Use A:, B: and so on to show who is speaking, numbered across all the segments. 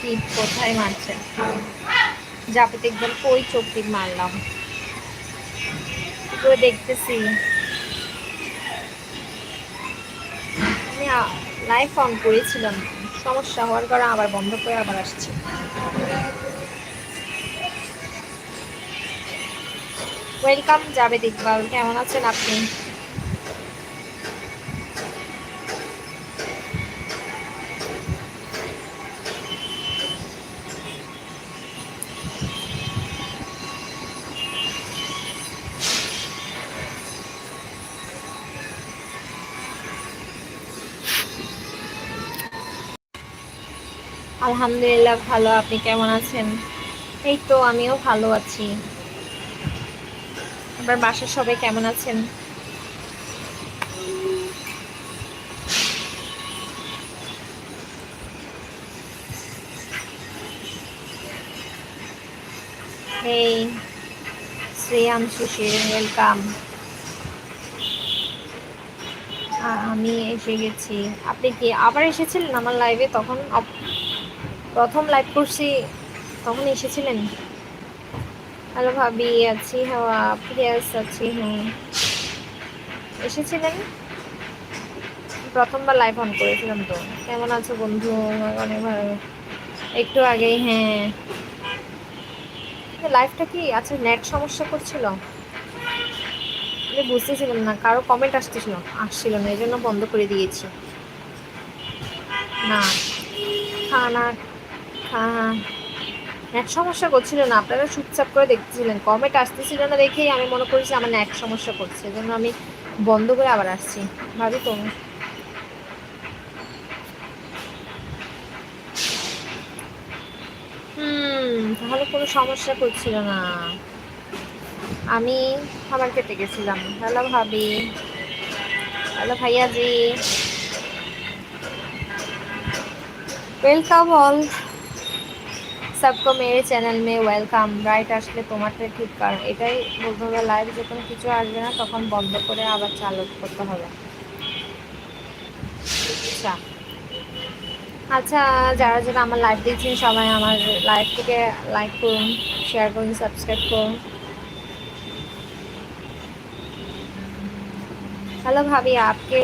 A: টিপ কোথায় মারছেন? জাপিতে একদম কই চোখ টিপ মারলাম? তো দেখতেছি। আমি লাইফ অন করেছিলাম। সমস্যা হওয়ার কারণে আবার বন্ধ করে আবার আসছি। ওয়েলকাম যাবে ইকবাল কেমন আছেন আপনি? আলহামদুলিল্লাহ ভালো, আপনি কেমন আছেন? এই তো আমিও ভালো আছি। আপনার বাসার সবাই কেমন আছেন? এই, শ্রেয়াম সুশীল ওয়েলকাম আমি এসে গেছি। আপনি কি আবার এসেছিলেন আমার লাইভে তখন? প্রথম লাইভ করছি, তখন এসেছিলেন। হ্যালো ভাবি, আছি হাওয়া প্রিয়াস আছি হ্যাঁ। এসেছিলেন? প্রথমবার লাইভ অন করেছিলাম তো। কেমন আছো বন্ধু? অনেক ভালো। একটু আগেই হ্যাঁ। লাইভটা কি? আচ্ছা নেট সমস্যা করছিল। আমি বুঝতেছিলাম না, কারও কমেন্ট আসতেছিল, আসছিল না, এই জন্য বন্ধ করে দিয়েছি। না। খানা নেট সমস্যা করছিল না। আপনারা চুপচাপ করে দেখতেছিলেন। কমেন্ট আসতেছিল না দেখেই আমি মনে করেছি আমার নেট সমস্যা করছে। জন্য আমি বন্ধ করে আবার আসছি। ভাবি তো। তাহলে কোনো সমস্যা করছিল না। আমি খাবার খেতে গেছিলাম। হ্যালো ভাবি। হ্যালো ভাইয়াজি। ওয়েলকাম অল সবকো মেরে চ্যানেল মে ওয়েলকাম রাইট আসলে তোমারটা ঠিক কারণ এটাই বলতে হবে লাইভ যখন কিছু আসবে না তখন বন্ধ করে আবার চালু করতে হবে আচ্ছা আচ্ছা যারা যারা আমার লাইভ দেখছেন সবাই আমার লাইভটিকে লাইক করুন শেয়ার করুন সাবস্ক্রাইব করুন হ্যালো ভাবি আপকে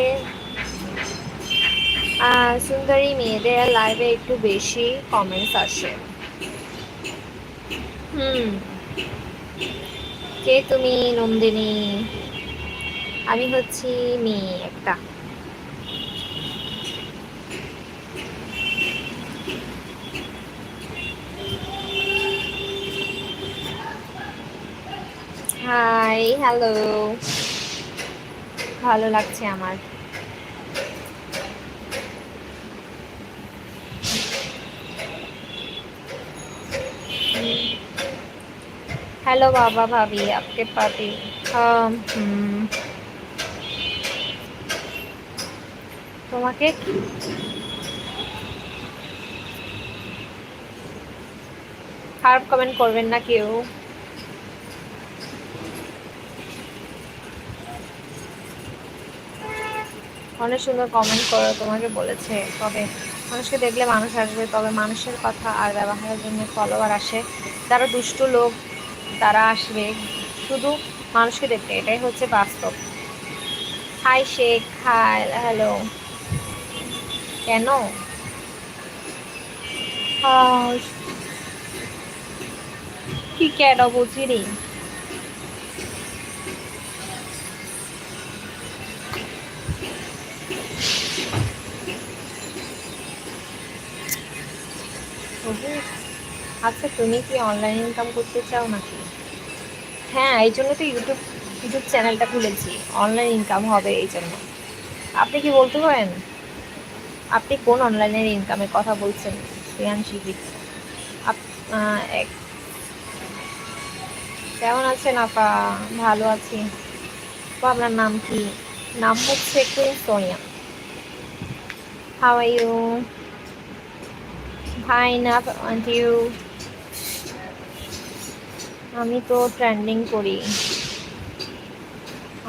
A: সুন্দরী মেয়েদের লাইভে একটু বেশি কমেন্টস আসে হুম। কে তুমি নন্দিনী? আমি হচ্ছি মেয়ে একটা। হাই হ্যালো ভালো লাগছে আমার। हेलो बाबा भाभी आपके पार्टी তোমাকে খারাপ কমেন্ট করবেন না কেউ অনেক সুন্দর কমেন্ট করো তোমাকে বলেছে তবে মানুষকে দেখলে মানুষ আসবে তবে মানুষের কথা আর ব্যবহারের জন্য ফলোয়ার আসে যারা দুষ্ট লোক তারা আসবে। শুধু মানুষকে দেখতে, এটাই হচ্ছে বাস্তব। হাই শেখ হাই হ্যালো কেন? কি কেন বুঝিনি? আচ্ছা তুমি কি অনলাইন ইনকাম করতে চাও নাকি? হ্যাঁ এই জন্য তো ইউটিউব ইউটিউব চ্যানেলটা খুলেছি। অনলাইন ইনকাম হবে এই জন্য। আপনি কি বলতে পারেন? আপনি কোন অনলাইনের ইনকামের কথা বলছেন? শ্রেয়ান শিবিক কেমন আছেন আপা? ভালো আছি। আপনার নাম কি? নাম হচ্ছে queen Sonia. Are you fine up you আমি তো ট্রেন্ডিং করি।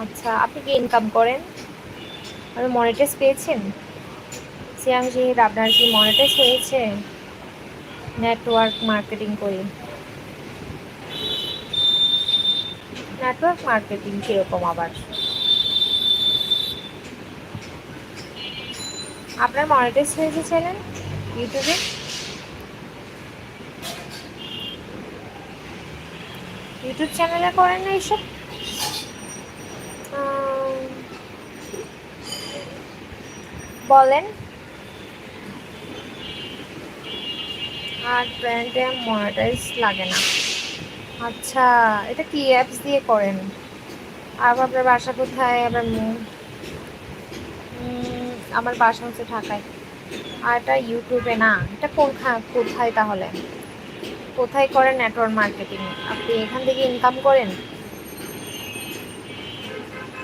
A: আচ্ছা আপনি কি ইনকাম করেন? আপনি মনিটাইজ পেয়েছেন? সিয়াং জিহির আপনার কি মনিটাইজ হয়েছে? নেটওয়ার্ক মার্কেটিং করি। নেটওয়ার্ক মার্কেটিং কীরকম আবার? আপনার মনিটাইজ হয়েছে চ্যানেল ইউটিউবে ইউটিউব চ্যানেলে করেন না এইসব বলেন। আর ব্র্যান্ডে মনিটাইজ লাগে না। আচ্ছা এটা কি অ্যাপস দিয়ে করেন? আর আপনার বাসা কোথায়? আবার আমার বাসা হচ্ছে ঢাকায়। আর এটা ইউটিউবে না। এটা কোনখা, কোথায় তাহলে? কোথায় করেন নেটওয়ার্ক মার্কেটিং আপনি এখান থেকে ইনকাম করেন?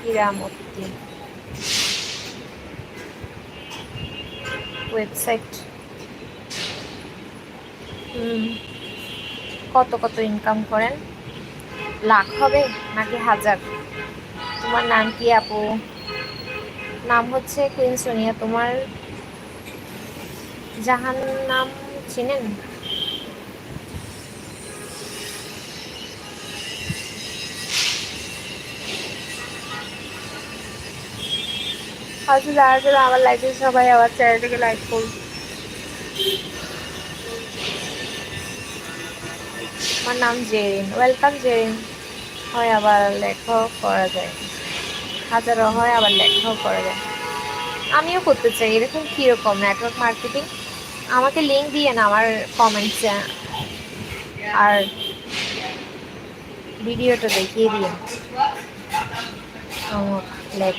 A: কিরামতি। ওয়েবসাইট কত কত ইনকাম করেন? লাখ হবে নাকি হাজার? তোমার নাম কি আপু? নাম হচ্ছে কুইন সোনিয়া তোমার জাহান নাম চিনেন? আচ্ছা যারা যারা আমার লাইফে সবাই আমার চ্যানেলটাকে লাইক করুন। আমার নাম জেরিন। ওয়েলকাম জেরিন। হয় আবার লেখাও করা যায়। হাজারও হয় আবার লেখাও করা যায়। আমিও করতে চাই, এরকম কীরকম নেটওয়ার্ক মার্কেটিং আমাকে লিঙ্ক দিয়ে না আমার কমেন্টসে আর ভিডিওটা দেখিয়ে দিয়ে লেখ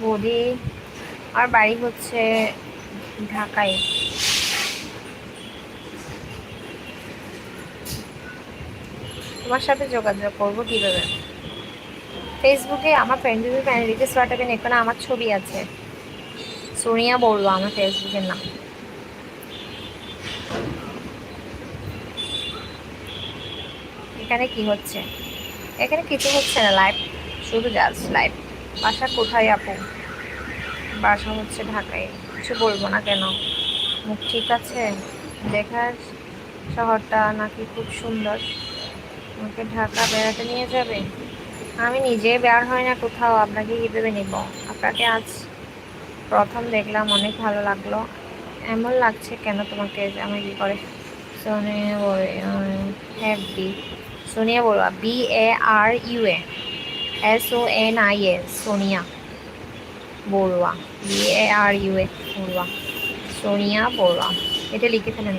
A: বৌদি আর বাড়ি হচ্ছে ঢাকায়। তোমার সাথে যোগাযোগ করব কীভাবে? ফেসবুকে আমার ফ্রেন্ড যদি ফ্রেন্ড রিকোয়েস্ট পাঠাবেন এখানে আমার ছবি আছে। সোনিয়া বলব আমার ফেসবুকের নাম। এখানে কি হচ্ছে? এখানে কিছু হচ্ছে না লাইভ শুধু জাস্ট লাইভ বাসা কোথায় আপু? বাসা হচ্ছে ঢাকায়। কিছু বলব না কেন? মুখ ঠিক আছে? দেখার শহরটা নাকি খুব সুন্দর। আমাকে ঢাকা বেড়াতে নিয়ে যাবে? আমি নিজে বের হয় না কোথাও, আপনাকে কীভাবে নিব? আপনাকে আজ প্রথম দেখলাম, অনেক ভালো লাগল। এমন লাগছে কেন তোমাকে আমি কী করে? সোনিয়া বলে হ্যাঁ বি, সোনিয়া বলবা B A R U A, S O N I A, Sonia Barua, B A R U A, Barua, Sonia Barua, এটা লিখে ফেলেন।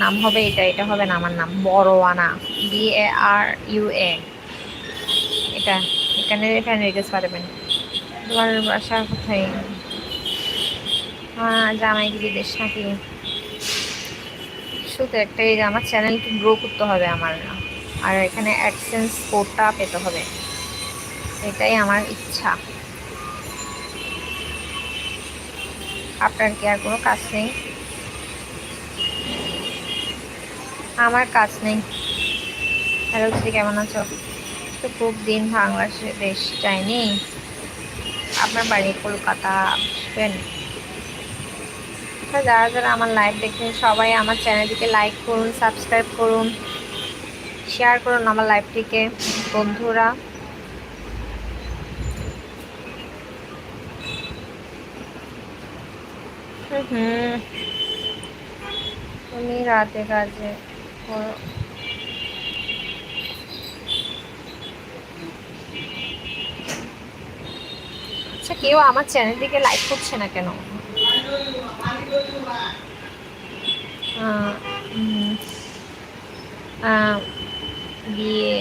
A: নাম হবে এটা এটা হবে না, আমার নাম বড়োয়ানা বি এ আর ইউ এ। এটা। এখানে এখানে রেখেছ পারবেন। তোমার বাসা কোথায়? হ্যাঁ জামাই কি নাকি। শুধু একটাই আমার চ্যানেলকে গ্রো করতে হবে আমার। আর এখানে অ্যাডসেন্স কোডটা পেতে হবে। এটাই আমার ইচ্ছা। আপনার কি আর কোনো কাজ নেই? আমার কাজ নেই। হ্যালো কেমন আছো? তো খুব দিন বাংলাদেশে দেশ যায়নি। আপনার বাড়ি কলকাতা আসবেন যারা যারা আমার লাইভ দেখছেন, সবাই আমার চ্যানেলটিকে লাইক করুন সাবস্ক্রাইব করুন শেয়ার করুন আমার লাইভটিকে বন্ধুরা। হুম তুমি রাতে কাজে আচ্ছা কেউ আমার চ্যানেলটিকে লাইক করছে না কেন? বিয়ে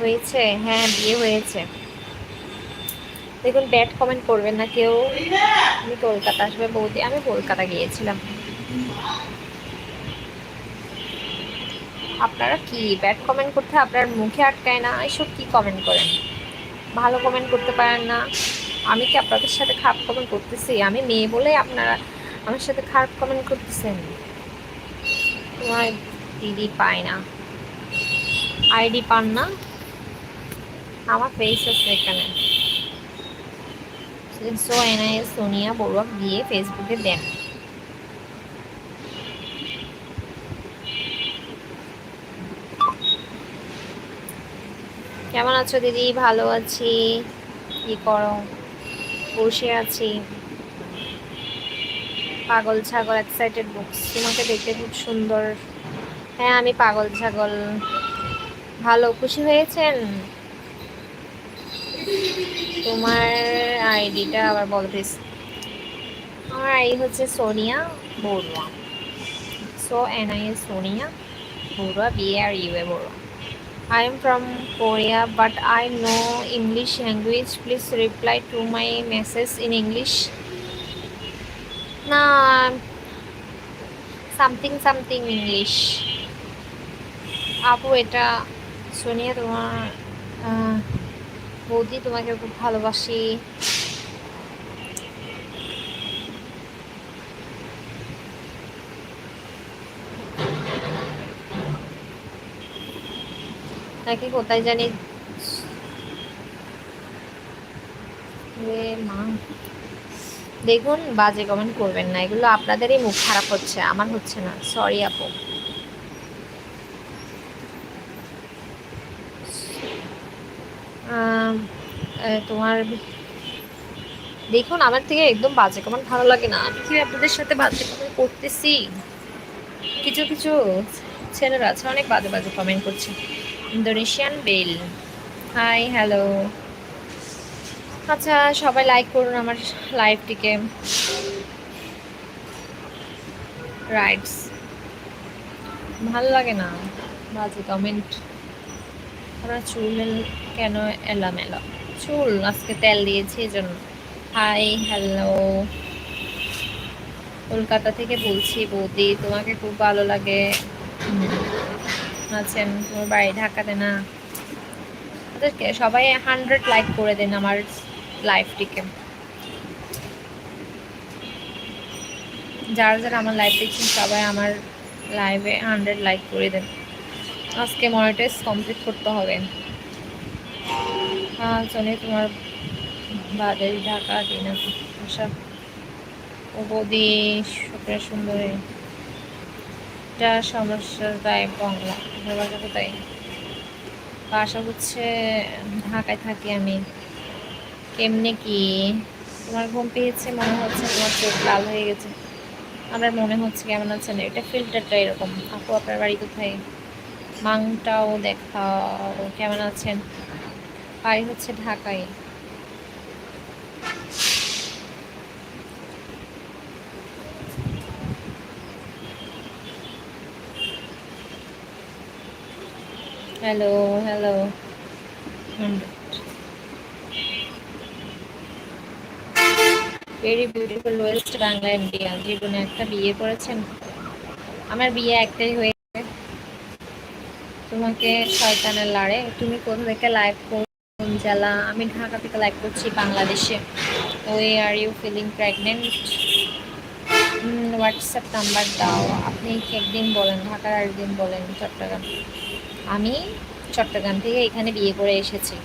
A: হয়েছে হ্যাঁ বিয়ে হয়েছে। দেখুন ব্যাড কমেন্ট করবেন না কেউ। আমি কলকাতা আসবে বৌদি, আমি কলকাতা গিয়েছিলাম। আপনারা কি ব্যাড কমেন্ট করতে আপনার মুখে আটকায় না? এসব কি কমেন্ট করেন? ভালো কমেন্ট করতে পারেন না। আমি কি আপনাদের সাথে খারাপ কমেন্ট করতেছি? আমি মেয়ে বলে আপনারা আমার সাথে খারাপ কমেন্ট করতেছেন? তোমার দিদি পায় না। আইডি পান না? আমার ফেস আছে এখানে। সো সোনিয়া বড়ুয়া গিয়ে ফেসবুকে দেন। কেমন আছো দিদি? ভালো আছি। কি করো? বসে আছি। পাগল ছাগল এক্সাইটেড বুকস তোমাকে দেখতে খুব সুন্দর। হ্যাঁ আমি পাগল ছাগল। ভালো, খুশি হয়েছেন? তোমার আইডিটা আবার বল প্লিজ আমার আইডি হচ্ছে Sonia Barua. S O N I S Sonia Barua B R U A Barua. I am from Korea but I know English language. Please reply to my message in English. Nah, something something English. আপু এটা সোনিয়া তোমার বৌদি তোমাকে খুব ভালোবাসি তাকে কোথায় জানি মা। দেখুন, বাজে কমেন্ট করবেন না। এগুলো আপনাদেরই মুখ খারাপ হচ্ছে, আমার হচ্ছে না। সরি আপু। তোমার দেখুন, আমার থেকে একদম বাজে কমেন্ট ভালো লাগে না। আমি কি আপনাদের সাথে বাজে কমেন্ট করতেছি, কিছু কিছু ছেলেরা আছে, অনেক বাজে বাজে কমেন্ট করছে। Indonesian bell. হাই হ্যালো আচ্ছা সবাই লাইক করুন আমার লাইভটিকে রাইটস ভালো লাগে না বাজে কমেন্ট আমার চুল কেন এলামেলা চুল, আজকে তেল দিয়েছি এই জন্য হাই হ্যালো কলকাতা থেকে বলছি বৌদি, তোমাকে খুব ভালো লাগে। হুম, আছেন তোমার বাড়ি ঢাকাতে না। ওদেরকে সবাই হান্ড্রেড লাইক করে দেন আমার লাইফটিকে যারা যারা আমার লাইভ দেখছেন সবাই আমার লাইভে হান্ড্রেড লাইক করে দেন। আজকে মনিটাইজ কমপ্লিট করতে হবে। চলে তোমার বাজারে ঢাকা দিন আশা। ও বৌদি সুন্দরী। এটা সমস্যা, তাই বাংলা বাসা কোথায় বাসা হচ্ছে, ঢাকায় থাকি আমি। কেমনে কি? তোমার ঘুম পেয়েছে? মনে হচ্ছে তোমার চোখ লাল হয়ে গেছে। আমার মনে হচ্ছে কেমন আছেন? এটা ফিল্টারটা এরকম। আপু, আপনার বাড়ি কোথায়? মাংটাও দেখাও, কেমন আছেন? বাড়ি হচ্ছে ঢাকায়। Hello hello very beautiful West Bangla India জীবনে একটা বিয়ে করেছেন? আমার বিয়ে একটাই হয়েছে তোমাকে শয়তানের লাড়ে তুমি কোথা থেকে লাইভ কোন জেলা? আমি ঢাকা থেকে লাইভ করছি বাংলাদেশে। ওই are you feeling pregnant WhatsApp number দাও। আপনি একদিন বলেন? ঢাকার একদিন বলেন, চট্টগ্রাম। আমি চট্টগ্রাম থেকে এখানে বিয়ে করে এসেছি।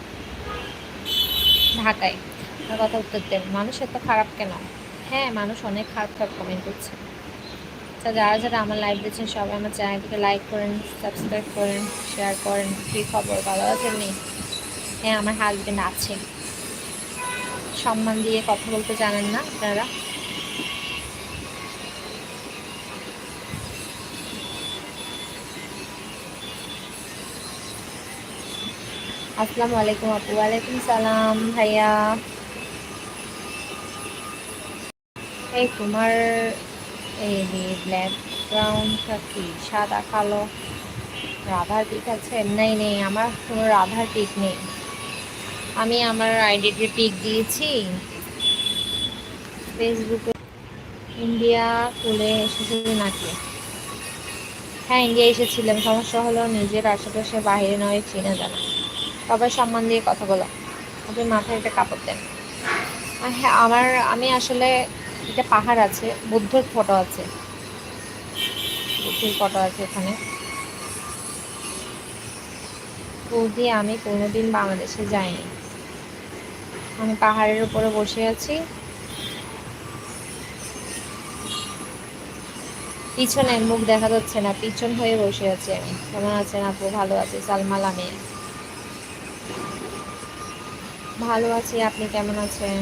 A: ঢাকায়। আর কথা উত্তর দেন। মানুষ এত খারাপ কেন? হ্যাঁ মানুষ অনেক খারাপ খারাপ কমেন্ট করছে। তো যারা যারা আমার লাইভ দিচ্ছেন সবাই আমার চ্যানেলটিকে লাইক করেন সাবস্ক্রাইব করেন শেয়ার করেন। কী খবর? ভালো আছেন নেই হ্যাঁ আমার হাজবেন্ড আছে। সম্মান দিয়ে কথা বলতে জানেন না আপনারা? আসসালামু আলাইকুম আপু ওয়ালাইকুম সালাম ভাইয়া এই তোমার এই ব্যাকগ্রাউন্ডটা কি সাদা, কালো। রাধার পিক আছে? নেই নেই, আমার কোনো রাধার পিক নেই। আমি আমার আইডিতে পিক দিয়েছি। ফেসবুকে ইন্ডিয়া খুলে এসেছি নাকি? হ্যাঁ ইন্ডিয়া এসেছিলাম। সমস্যা হলো নিজের আশেপাশে, বাইরে নয়, চেনা জানা। সবাই সম্মান দিয়ে কথা বলো। আপনি মাথায় একটা কাপড় দেন। আর হ্যাঁ আমার, আমি আসলে একটা পাহাড় আছে, বুদ্ধর ফটো আছে। পুঁথির ফটো আছে এখানে। বৌদি আমি কোনোদিন বাংলাদেশে যাইনি। আমি পাহাড়ের উপরে বসে আছি। পিছনে মুখ দেখা যাচ্ছে না, পিছন হয়ে বসে আছি আমি। কেমন আছেন আপু? ভালো আছে? সালমা লামিয়া ভালো আছি, আপনি কেমন আছেন?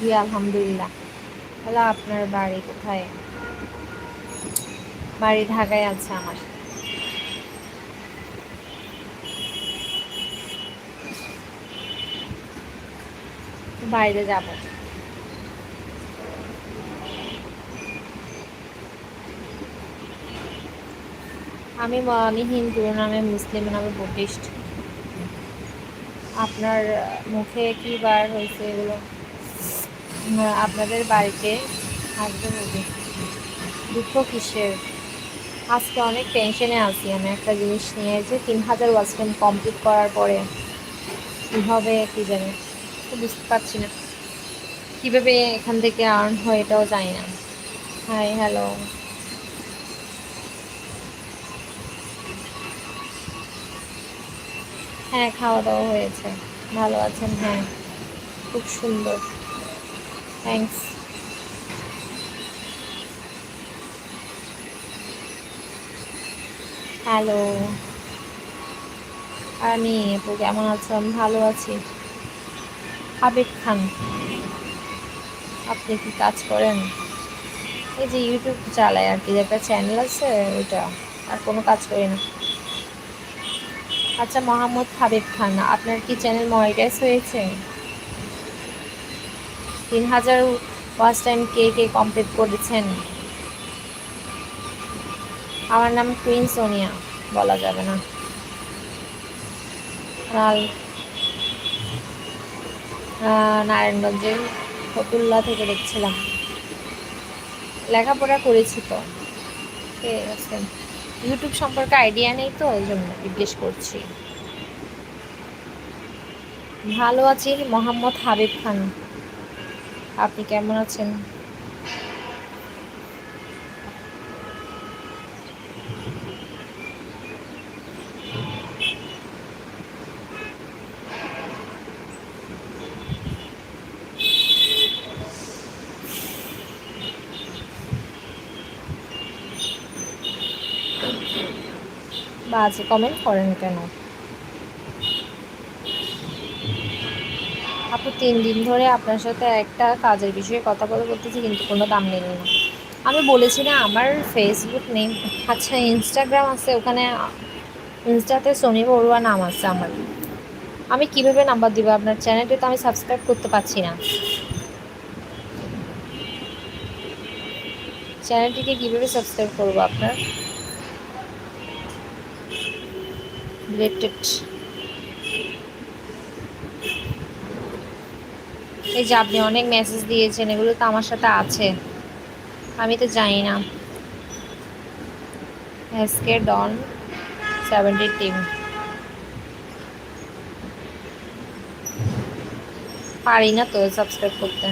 A: জি, আলহামদুলিল্লাহ। তাহলে আপনার বাড়ি কোথায়? বাড়ি ঢাকায় আছে আমার। বাইরে যাব। আমি আমি হিন্দু নামে মুসলিম নামে বুদ্ধিস্ট। আপনার মুখে কি বার হয়েছে এগুলো? আপনাদের বাড়িতে আসবে দুঃখ কিসের? আজকে অনেক টেনশনে আছি আমি একটা জিনিস নিয়ে যে তিন হাজার ওয়াচ টাইম কমপ্লিট করার পরে কী হবে, কী জানি? তো বুঝতে পারছি না। কীভাবে এখান থেকে আর্ন হয় এটাও জানি না। হাই হ্যালো হ্যাঁ খাওয়া দাওয়া হয়েছে। ভালো আছেন? হ্যাঁ খুব সুন্দর। থ্যাংকস হ্যালো আমি আপু, কেমন আছো আমি ভালো আছি। আবেগ খান। আপনি কি কাজ করেন? এই যে ইউটিউব চালায় আর কি একটা চ্যানেল আছে, ওইটা। আর কোনো কাজ করি না। আচ্ছা মোহাম্মদ হাবিব খান, আপনার কি চ্যানেল মনিটাইজ হয়েছে? তিন হাজার ওয়াচ টাইম কে কে কমপ্লিট করেছেন? আমার নাম কুইন সোনিয়া বলা যাবে না। নারায়ণগঞ্জের ফতুল্লা থেকে দেখছিলাম। লেখাপড়া করেছি তো। ঠিক আছে? ইউটিউব সম্পর্কে আইডিয়া নেই তো, এই জন্য জিজ্ঞেস করছি। ভালো আছি, মোহাম্মদ হাবিব খান। আপনি কেমন আছেন? বাজে কমেন্ট করেন কেন? আপু, তিন দিন ধরে আপনার সাথে একটা কাজের বিষয়ে কথা বলে বলতেছি কিন্তু কোনো দাম নেই। না আমি বলেছি না, আমার ফেসবুক নেই আচ্ছা ইনস্টাগ্রাম আছে, ওখানে ইনস্টাতে সোনি বড়ুয়া নাম আছে আমার। আমি কীভাবে নাম্বার দিব আপনার চ্যানেলটি তো আমি সাবস্ক্রাইব করতে পারছি না। চ্যানেলটিকে কীভাবে সাবস্ক্রাইব করব আপনার? রিলেটেড এই যে আপনি অনেক মেসেজ দিয়েছেন, এগুলো তো আমার সাথে আছে। আমি তো জানি না। এসকে ডন সেভেন্টি টিম পারি না তো সাবস্ক্রাইব করতে।